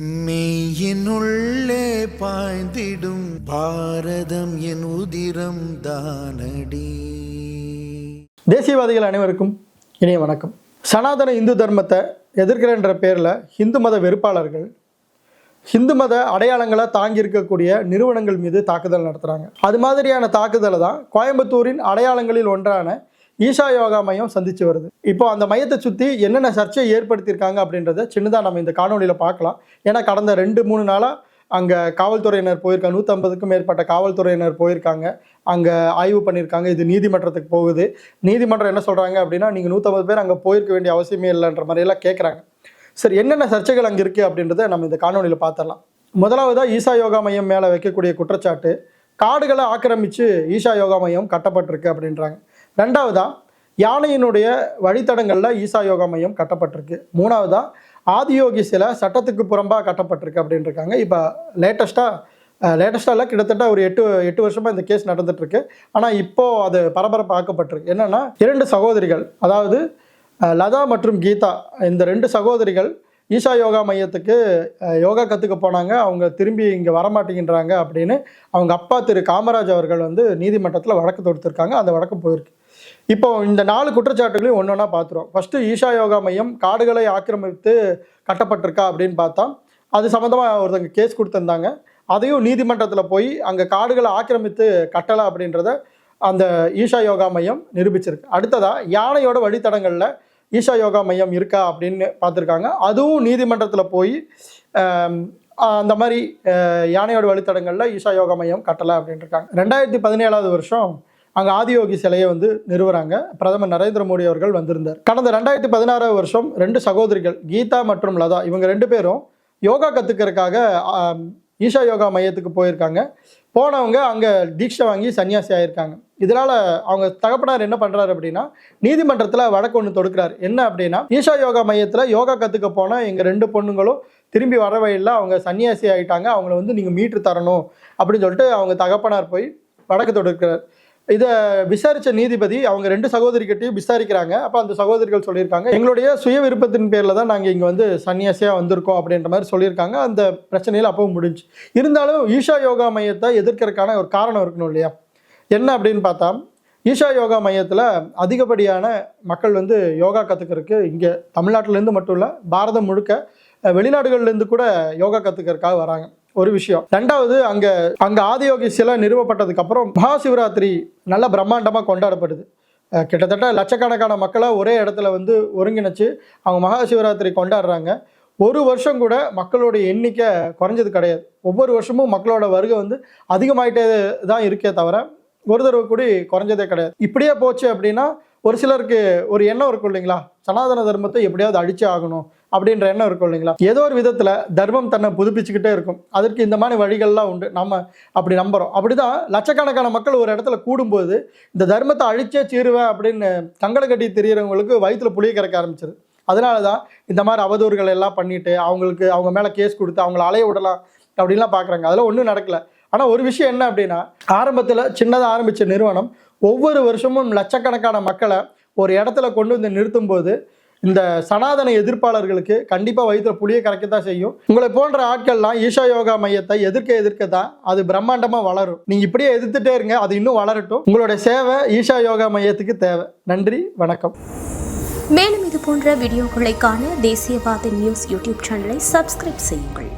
மெய்யினுள்ளே பாய்ந்திடும் பாரதம் என் உதிரம் தானடி. தேசியவாதிகள் அனைவருக்கும் இனிய வணக்கம். சனாதன இந்து தர்மத்தை எதிர்க்கிறன்ற பேரில் இந்து மத வெறுப்பாளர்கள் ஹிந்து மத அடையாளங்களை தாங்கி இருக்கக்கூடிய நிறுவனங்கள் மீது தாக்குதல் நடத்துகிறாங்க அது மாதிரியான தாக்குதலை தான் கோயம்புத்தூரின் அடையாளங்களில் ஒன்றான ஈஷா யோகா மையம் சந்திச்சு வருது. இப்போ அந்த மையத்தை சுற்றி என்னென்ன சர்ச்சையை ஏற்படுத்தியிருக்காங்க அப்படின்றத சின்னதாக நம்ம இந்த காணொலியில் பார்க்கலாம். ஏன்னா கடந்த ரெண்டு மூணு நாளாக அங்கே காவல்துறையினர் போயிருக்காங்க நூற்றம்பதுக்கும் மேற்பட்ட காவல்துறையினர் போயிருக்காங்க. அங்கே ஆய்வு பண்ணியிருக்காங்க. இது நீதிமன்றத்துக்கு போகுது. நீதிமன்றம் என்ன சொல்கிறாங்க அப்படின்னா நீங்கள் நூற்றம்பது பேர் அங்கே போயிருக்க வேண்டிய அவசியமே இல்லைன்ற மாதிரியெல்லாம் கேட்குறாங்க சரி என்னென்ன சர்ச்சைகள் அங்கே இருக்குது அப்படின்றத நம்ம இந்த காணொலியில் பார்த்துடலாம். முதலாவதாக ஈசா யோகா மையம் மேலே வைக்கக்கூடிய குற்றச்சாட்டு காடுகளை ஆக்கிரமித்து ஈஷா யோகா மையம் கட்டப்பட்டிருக்கு அப்படின்றாங்க. ரெண்டாவதாக யானையினுடைய வழித்தடங்களில் ஈசா யோகா மையம் கட்டப்பட்டிருக்கு. மூணாவதாக ஆதியோகி சிலை சட்டத்துக்கு புறம்பாக கட்டப்பட்டிருக்கு அப்படின்னு இருக்காங்க இப்போ லேட்டஸ்ட்டாக லேட்டஸ்ட்டாக கிட்டத்தட்ட ஒரு எட்டு எட்டு வருஷமாக இந்த கேஸ் நடந்துட்டுருக்கு. ஆனால் இப்போது அது பரபரப்பாக்கப்பட்டிருக்கு என்னென்னா இரண்டு சகோதரிகள் அதாவது லதா மற்றும் கீதா இந்த ரெண்டு சகோதரிகள் ஈஷா யோகா மையத்துக்கு யோகா கற்றுக்க போனாங்க. அவங்க திரும்பி இங்கே வரமாட்டேங்கிறாங்க அப்படின்னு அவங்க அப்பா திரு காமராஜ் அவர்கள் வந்து நீதிமன்றத்தில் வழக்கு தொடுத்திருக்காங்க. அந்த வழக்கு போயிருக்கு. இப்போ இந்த நாலு குற்றச்சாட்டுகளையும் ஒன்று ஒன்றா பார்த்துருவோம் ஃபஸ்ட்டு ஈஷா யோகா மையம் காடுகளை ஆக்கிரமித்து கட்டப்பட்டிருக்கா அப்படின்னு பார்த்தா அது சம்மந்தமாக ஒருத்தங்க கேஸ் கொடுத்துருந்தாங்க. அதையும் நீதிமன்றத்தில் போய் அங்கே காடுகளை ஆக்கிரமித்து கட்டலை அப்படின்றத அந்த ஈஷா யோகா மையம் நிரூபிச்சிருக்கு. அடுத்ததாக யானையோட வழித்தடங்களில் ஈஷா யோகா மையம் இருக்கா அப்படின்னு பார்த்துருக்காங்க. அதுவும் நீதிமன்றத்தில் போய் அந்த மாதிரி யானையோட வழித்தடங்களில் ஈஷா யோகா மையம் கட்டலை அப்படின்னு இருக்காங்க. ரெண்டாயிரத்தி பதினேழாவது வருஷம் அங்கே ஆதியோகி சிலையை வந்து நிறுவுறாங்க. பிரதமர் நரேந்திர மோடி அவர்கள் வந்திருந்தார். கடந்த ரெண்டாயிரத்தி பதினாறாவது வருஷம் ரெண்டு சகோதரிகள் கீதா மற்றும் லதா இவங்க ரெண்டு பேரும் யோகா கற்றுக்கிறதுக்காக ஈஷா யோகா மையத்துக்கு போயிருக்காங்க. போனவங்க அங்கே தீட்சை வாங்கி சன்னியாசி ஆகியிருக்காங்க இதனால் அவங்க தகப்பனார் என்ன பண்ணுறாரு அப்படின்னா நீதிமன்றத்தில் வழக்கு ஒன்று தொடுக்கிறார். என்ன அப்படின்னா ஈஷா யோகா மையத்தில் யோகா கற்றுக்க போன எங்கள் ரெண்டு பொண்ணுங்களும் திரும்பி வர வழியில் அவங்க சன்னியாசி ஆகிட்டாங்க அவங்கள வந்து நீங்கள் மீட்டு தரணும் அப்படின்னு சொல்லிட்டு அவங்க தகப்பனார் போய் வழக்கு தொடுக்கிறார். இதை விசாரித்த நீதிபதி அவங்க ரெண்டு சகோதரிகிட்டையும் விசாரிக்கிறாங்க. அப்போ அந்த சகோதரிகள் சொல்லியிருக்காங்க எங்களுடைய சுய விருப்பத்தின் பேரில் தான் நாங்கள் இங்கே வந்து சன்னியாசியாக வந்திருக்கோம் அப்படின்ற மாதிரி சொல்லியிருக்காங்க. அந்த பிரச்சனையில் அப்பவும் முடிஞ்சு. இருந்தாலும் ஈஷா யோகா மையத்தை எதிர்க்கிறதுக்கான ஒரு காரணம் இருக்கணும் இல்லையா? என்ன அப்படின்னு பார்த்தா ஈஷா யோகா மையத்தில் அதிகப்படியான மக்கள் வந்து யோகா கற்றுக்கிறதுக்கு இங்கே தமிழ்நாட்டிலேருந்து மட்டும் இல்லை பாரதம் முழுக்க வெளிநாடுகள்லேருந்து கூட யோகா கற்றுக்கிறதுக்காக வராங்க. ஒரு விஷயம். ரெண்டாவது அங்கே அங்கே ஆதியோகி சிலை நிறுவப்பட்டதுக்கு அப்புறம் மகா சிவராத்திரி நல்ல பிரம்மாண்டமாக கொண்டாடப்படுது. கிட்டத்தட்ட லட்சக்கணக்கான மக்களை ஒரே இடத்துல வந்து ஒருங்கிணைச்சு அவங்க மகா சிவராத்திரி கொண்டாடுறாங்க. ஒரு வருஷம் கூட மக்களோட எண்ணிக்கை குறைஞ்சது கிடையாது. ஒவ்வொரு வருஷமும் மக்களோட வருகை வந்து அதிகமாயிட்டே தான் இருக்கே தவிர ஒரு தடவை கூடி குறைஞ்சதே கிடையாது. இப்படியே போச்சு அப்படின்னா ஒரு சிலருக்கு ஒரு எண்ணம் இருக்கும் இல்லைங்களா? சனாதன தர்மத்தை எப்படியாவது அழிச்சே ஆகணும். அப்படின்ற எண்ணம் இருக்கும் இல்லைங்களா? ஏதோ ஒரு விதத்தில் தர்மம் தன்னை புதுப்பிச்சுக்கிட்டே இருக்கும். அதற்கு இந்த மாதிரி வழிகள்லாம் உண்டு. நம்ம அப்படி நம்புகிறோம் அப்படி தான் லட்சக்கணக்கான மக்கள் ஒரு இடத்துல கூடும்போது இந்த தர்மத்தை அழிச்சே சீருவேன் அப்படின்னு தங்கள கட்டி தெரியறவங்களுக்கு வயிற்றுல புளிய கறக்க ஆரம்பிச்சிது அதனால தான் இந்த மாதிரி அவதூறுகள் எல்லாம் பண்ணிட்டு அவங்களுக்கு அவங்க மேலே கேஸ் கொடுத்து அவங்கள அலைய விடலாம் அப்படின்லாம் பார்க்குறாங்க அதெல்லாம் ஒன்றும் நடக்கல. ஆனால் ஒரு விஷயம் என்ன அப்படின்னா ஆரம்பத்தில் சின்னதாக ஆரம்பித்த நிறுவனம் ஒவ்வொரு வருஷமும் லட்சக்கணக்கான மக்களை ஒரு இடத்துல கொண்டு வந்து நிறுத்தும் போது இந்த சனாதன எதிர்ப்பாளர்களுக்கு கண்டிப்பாக வயிற்றுல புளியை கரைக்க தான் செய்யும். உங்களை போன்ற ஆட்கள்லாம் ஈஷா யோகா மையத்தை எதிர்க்க எதிர்க்க தான் அது பிரம்மாண்டமாக வளரும். நீங்கள் இப்படியே எதிர்த்துட்டே இருங்க அது இன்னும் வளரட்டும். உங்களோட சேவை ஈஷா யோகா மையத்துக்கு தேவை. நன்றி வணக்கம். மேலும் இது போன்ற வீடியோக்களை காண தேசியவாத நியூஸ் யூடியூப் சேனலை சப்ஸ்கிரைப் செய்யுங்கள்.